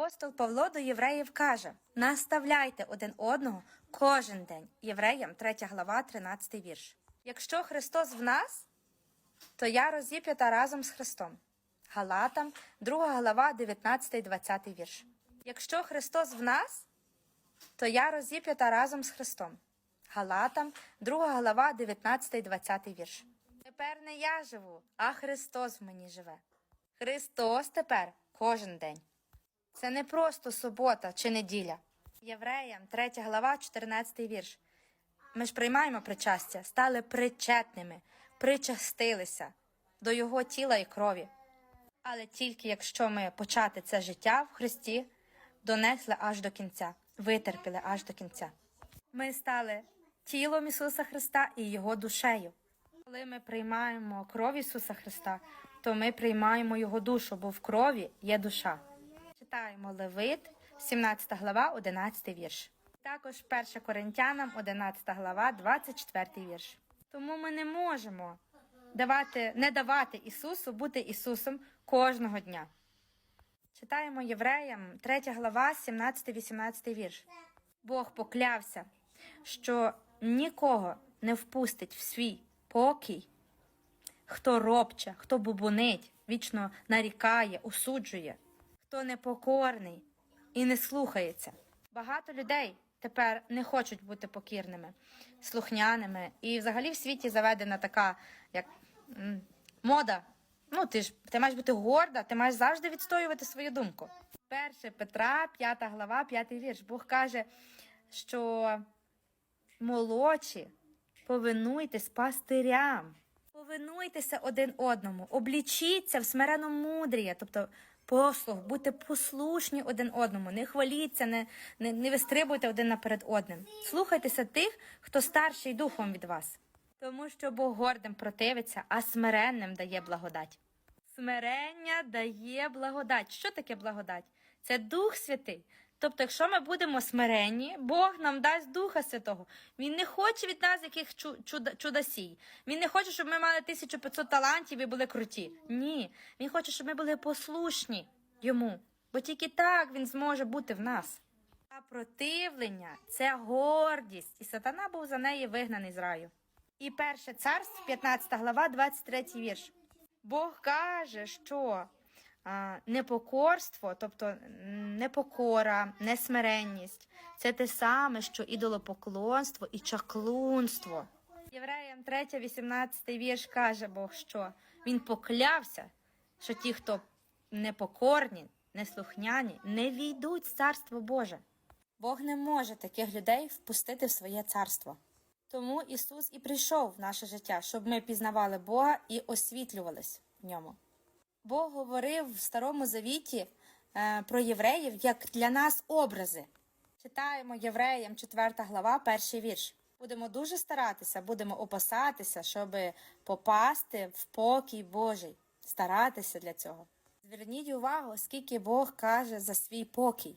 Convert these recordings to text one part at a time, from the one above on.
Апостол Павло до євреїв каже: наставляйте один одного кожен день. Євреям 3 глава, 13 вірш. Якщо Христос в нас, то я розіп'ята разом з Христом. Галатам, 2 глава, 19, 20 вірш. Якщо Христос в нас, то я розіп'ята разом з Христом. Галатам, 2 глава, 19, 20 вірш. Тепер не я живу, а Христос в мені живе. Христос тепер кожен день. Це не просто субота чи неділя. Євреям, 3 глава, 14 вірш. Ми ж приймаємо причастя, стали причетними, причастилися до Його тіла і крові. Але тільки якщо ми почати це життя в Христі, донесли аж до кінця, витерпіли аж до кінця. Ми стали тілом Ісуса Христа і Його душею. Коли ми приймаємо кров Ісуса Христа, то ми приймаємо Його душу, бо в крові є душа. Читаємо Левит, 17 глава, 11 вірш. Також 1 Коринтянам, 11 глава, 24 вірш. Тому ми не можемо давати, не давати Ісусу бути Ісусом кожного дня. Читаємо Євреям, 3 глава, 17-18 вірш. Бог поклявся, що нікого не впустить в свій покій, хто робче, хто бубонить, вічно нарікає, осуджує, хто непокорний і не слухається. Багато людей тепер не хочуть бути покірними, слухняними. І взагалі в світі заведена така, як мода. Ну, ти ж ти маєш бути горда, ти маєш завжди відстоювати свою думку. 1 Петра, 5 глава, 5 вірш. Бог каже, що молодші, повинуйтесь пастирям, повинуйтеся один одному, облічіться в смиреному мудріє, тобто послуг, будьте послушні один одному, не хваліться, не, не, не вистрибуйте один наперед одним. Слухайтеся тих, хто старший духом від вас, тому що Бог гордим противиться, а смиренним дає благодать. Смирення дає благодать. Що таке благодать? Це Дух Святий. Тобто, якщо ми будемо смиренні, Бог нам дасть Духа Святого. Він не хоче від нас яких чу- чуда-. Він не хоче, щоб ми мали 1500 талантів і були круті. Ні. Він хоче, щоб ми були послушні йому. Бо тільки так він зможе бути в нас. А противлення це гордість, і сатана був за неї вигнаний з раю. І перше царство, 15 глава, 23 вірш. Бог каже, що непокорство, тобто непокора, несмиренність це те саме, що ідолопоклонство і чаклунство. Євреям 3, 18 вірш каже Бог, що він поклявся, що ті, хто непокорні, неслухняні, не війдуть в царство Боже. Бог не може таких людей впустити в своє царство. Тому Ісус і прийшов в наше життя, щоб ми пізнавали Бога і освітлювались в ньому. Бог говорив в Старому Завіті е, про євреїв як для нас образи. Читаємо Євреям 4 глава, перший вірш. Будемо дуже старатися, будемо опасатися, щоб попасти в покій Божий, старатися для цього. Зверніть увагу, скільки Бог каже за свій покій.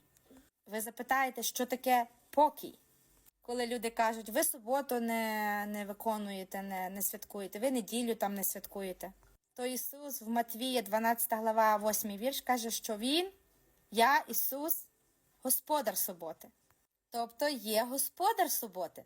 Ви запитаєте, що таке покій? Коли люди кажуть, ви суботу не, не виконуєте, не, не святкуєте, ви неділю там не святкуєте. То Ісус в Матвія, 12 глава, 8 вірш, каже, що Він, я, Ісус, Господар суботи. Тобто є Господар суботи.